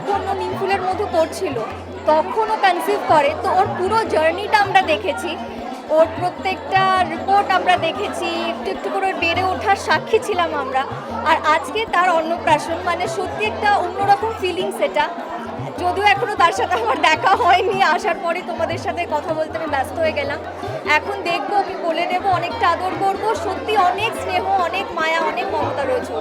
যখন ও নিমফুলের মধু করছিল তখন ও কনসিভ করে। তো ওর পুরো জার্নিটা আমরা দেখেছি। ওর প্রত্যেকটা রিপোর্ট আমরা দেখেছি। একটু একটু করে বেড়ে ওঠার সাক্ষী ছিলাম আমরা। আর আজকে তার অন্নপ্রাশন মানে সত্যি একটা অন্যরকম ফিলিংস এটা। যদিও এখনও তার সাথে আমার দেখা হয়নি, আসার পরে তোমাদের সাথে কথা বলতে আমি ব্যস্ত হয়ে গেলাম। এখন দেখব, আমি বলে দেবো, অনেকটা আদর করব। সত্যি অনেক স্নেহ, অনেক মায়া, অনেক মমতা রয়েছে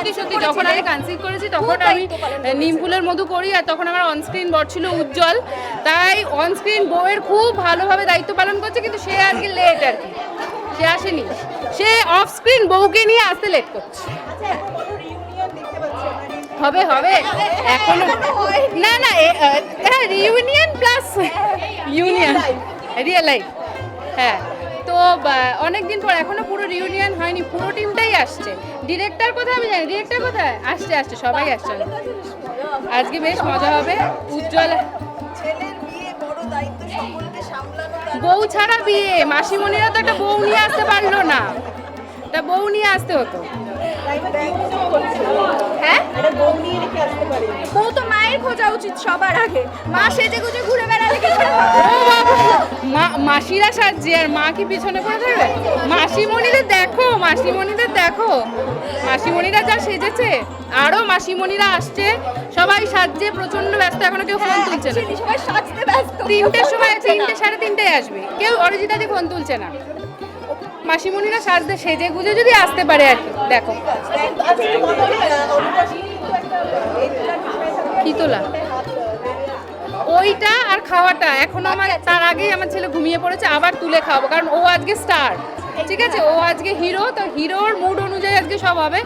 সত্যি সত্যি যখন আমি কনসিভ করেছি তখন আমি নিমফুলের মধু করি আর তখন আমার অন স্ক্রিন বর ছিল উজ্জ্বল। তাই অন স্ক্রিন বউয়ের খুব ভালোভাবে দায়িত্ব পালন করছে কিন্তু সে আজকে লেট আর কি। সে আসেনি। সে অফ স্ক্রিন বউকে নিয়ে আসতে লেট করছে। হবে হবে। এখনও না না হ্যাঁ reunion plus union real life হ্যাঁ। তো অনেক দিন পর, এখনও পুরো রিউনিয়ন হয়নি, পুরো টিমটাই আসছে। ডিরেক্টর কোথায় আমি জানি ডিরেক্টর কোথায়? আসছে আসছে, সবাই আসছে। আজকে বেশ মজা হবে, উজ্জ্বল। বউ ছাড়া বিয়ে মাসিমণিরা তো একটা বউ নিয়ে আসতে পারল না। তা বউ নিয়ে আসতে হতো। মায়ের উচিত সবার আগে। মা সেজে গুজে ঘুরে বেড়ালে কি করে হবে? মা- মাসিরা সাজছে আর মা কি পিছনে পড়ে থাকবে মাসিমণিদের দেখো মাসিমণিদের দেখো। মাসিমণিরা যা সেজেছে আরও মাসিমণিরা আসছে। সবাই সাজছে প্রচণ্ড ব্যস্ত এখনও কেউ ফোন তুলছে না। Actually সবাই সাজতে ব্যস্ত। তিনটের সময় তিনটে সাড়ে তিনটেয় আসবে। কেউ অরিজিতাদি ফোন তুলছে না। মাসিমণিরা সাজতে সেজে গুজে যদি আসতে পারে আর কি। দেখো। কি ওইটা আর খাওয়াটা, এখনও আমার, তার আগেই আমার ছেলে ঘুমিয়ে পড়েছে, আবার তুলে খাওয়াবো, কারণ ও আজকে স্টার ঠিক আছে? ও আজকে হিরো তো হিরোর মুড অনুযায়ী আজকে সব হবে।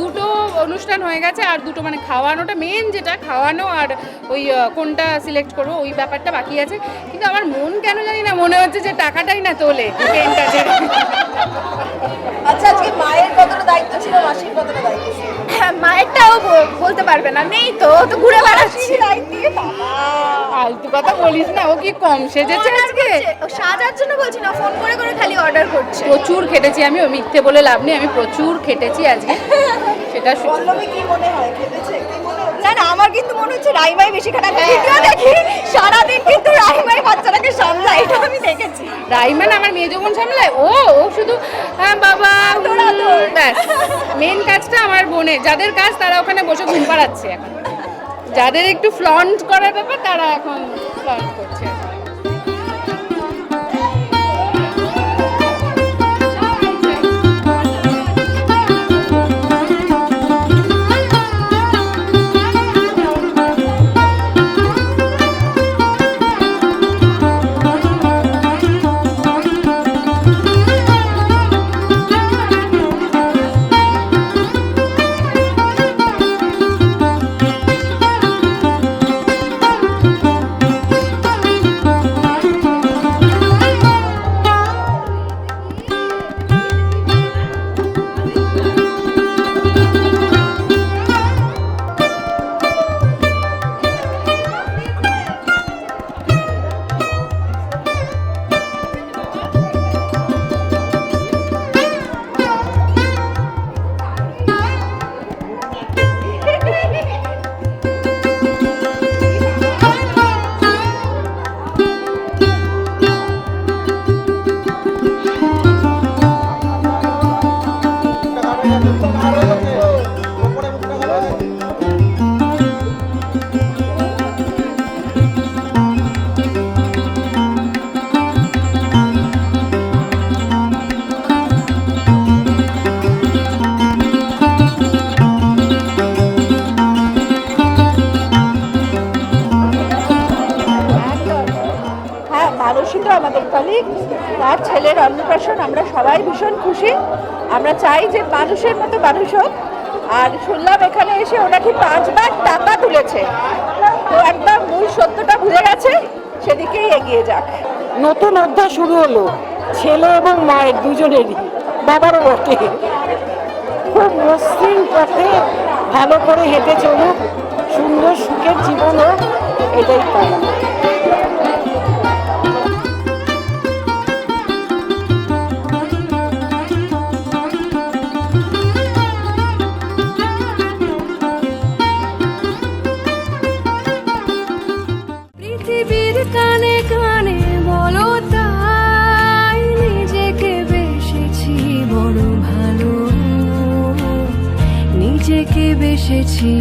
দুটো অনুষ্ঠান হয়ে গেছে, আর দুটো মানে খাওয়ানোটা মেন যেটা, খাওয়ানো আর ওই কোনটা সিলেক্ট করব, ওই ব্যাপারটা বাকি আছে। কিন্তু আমার মন কেন জানি না, মনে হচ্ছে যে টাকাটাই না তোলে। আচ্ছা আজকে মায়ের কতটা দায়িত্ব ছিল, মাসির কতটা দায়িত্ব ছিল? মায়েরটাও ব- বলতে পারবে না। নেই তো ও তো ঘুরে বেড়াচ্ছি। ফালতু কথা বলিস না ও কি কম সেজেছে আজকে? সাজার জন্য বলছি না ফোন করে করে খালি অর্ডার করছে। প্রচুর খেটেছি আমি ও মিথ্যে বলে লাভ নেই আমি প্রচুর খেটেছি আজকে। সেটা সু- না না আমার কিন্তু মনে হচ্ছে রাইমাই বেশি খারাপ। ভিডিও দেখি সারাদিন কিন্তু রাইমাই বাচ্চাটাকে সামলায় এটা আমি দেখেছি। রাইমান আমার মেয়ে যখন সামলায়? ও ও শুধু হ্যাঁ বাবা। ব্যাস। মেন কাজটা আমার বোনে যাদের কাজ তারা ওখানে বসে ঘুম পাড়াচ্ছে এখন। যাদের একটু ফ্লন্ট করার ব্যাপার, তারা এখন ফ্লন্ট করছে। Thank you. কলিগ তার ছেলের অন্নপ্রাশন, আমরা সবাই ভীষণ খুশি। আমরা চাই যে মানুষের মতো মানুষ হোক। আর শুনলাম এখানে এসে ওরা কি পাঁচবার টাকা তুলেছে। তো একদম মূল সত্যটা ভুলে গেছে, সেদিকেই এগিয়ে যাক। নতুন অধ্যায় শুরু হলো। ছেলে এবং মায়ের দুজনেরই বাবারও বটে। খুব মসৃণ পথে ভালো করে হেঁটে চলুক। সুন্দর সুখের জীবন হোক এটাই পাওয়া কানে কানে তাই নিজেকে বেসেছি বড় ভালো। নিজেকে বেসেছি